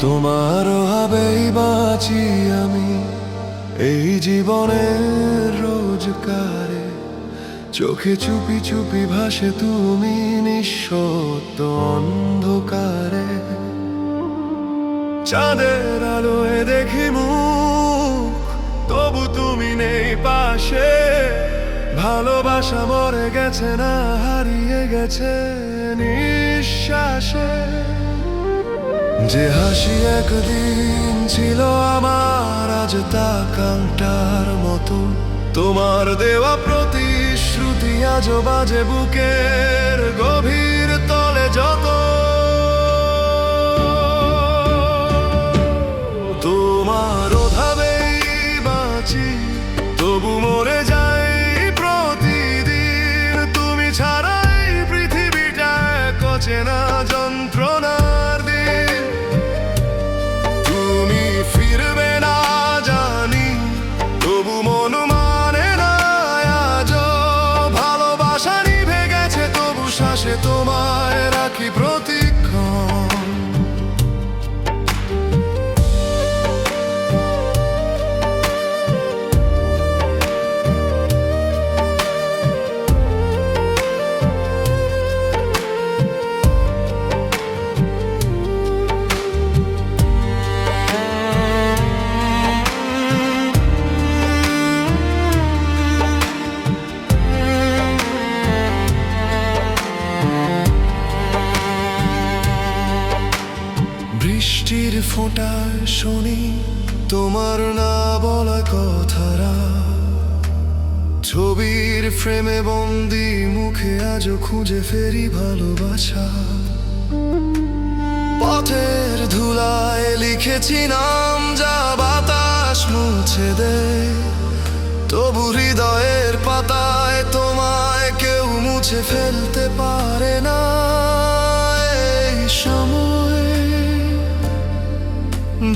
তোমার হবেই বাঁচি আমি। এই জীবনের রোজকারে চোখে চুপি চুপি ভাসে তুমি নিঃশব্দ অন্ধকারে। চাঁদের আলোয় দেখি মুখ, তবু তুমি নেই পাশে। ভালোবাসা মরে গেছে না, হারিয়ে গেছে নিঃশ্বাসে। যে হাসি একদিন ছিল আমার, আজ তা কাঁটার মতো। তোমার দেওয়া প্রতিশ্রুতি আজও বাজে বুকের গভীর তলে যত। তোমার অভাবেই বাঁচি, তবু মরে যাই প্রতিদিন। তুমি ছাড়াই তবু শ্বাসে বৃষ্টির ফোঁটায় শুনি, তোমার না বলা কথারা। ছবির ফ্রেমে বন্দি মুখে আজও খুঁজে ফেরি ভালোবাসা। পথের ধুলায় লিখেছি নাম যা বাতাস মুছে দেয় তবু হৃদয়ের পাতায় তোমায় কেউ মুছে ফেলতে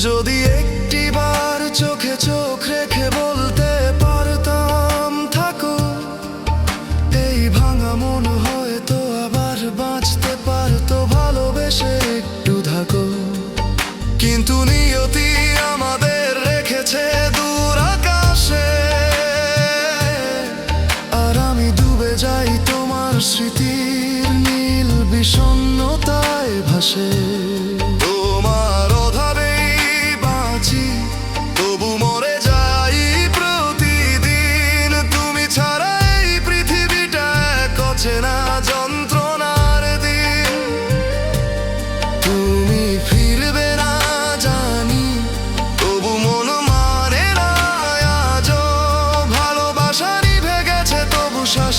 যদি একটিবার চোখে চোখ রেখে বলতে পারতাম, থাকো, এই ভাঙা মন হয়তো আবার বাঁচতে পারতো, ভালোবেসে একটু থাকো। কিন্তু নিয়তি আমাদের রেখেছে দূর আকাশে। আর আমি ডুবে যাই তোমার স্মৃতির নীল বিষণ্ণতায় ভাসে।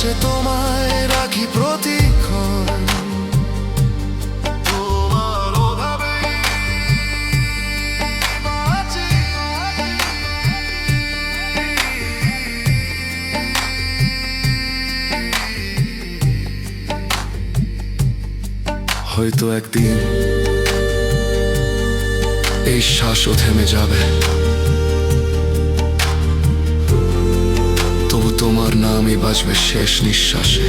শ্বাসে তোমায় রাখি প্রতিক্ষণ। হয়তো একদিন এই শ্বাসও থেমে যাবে। বাজবে শেষ নিঃশ্বাসে।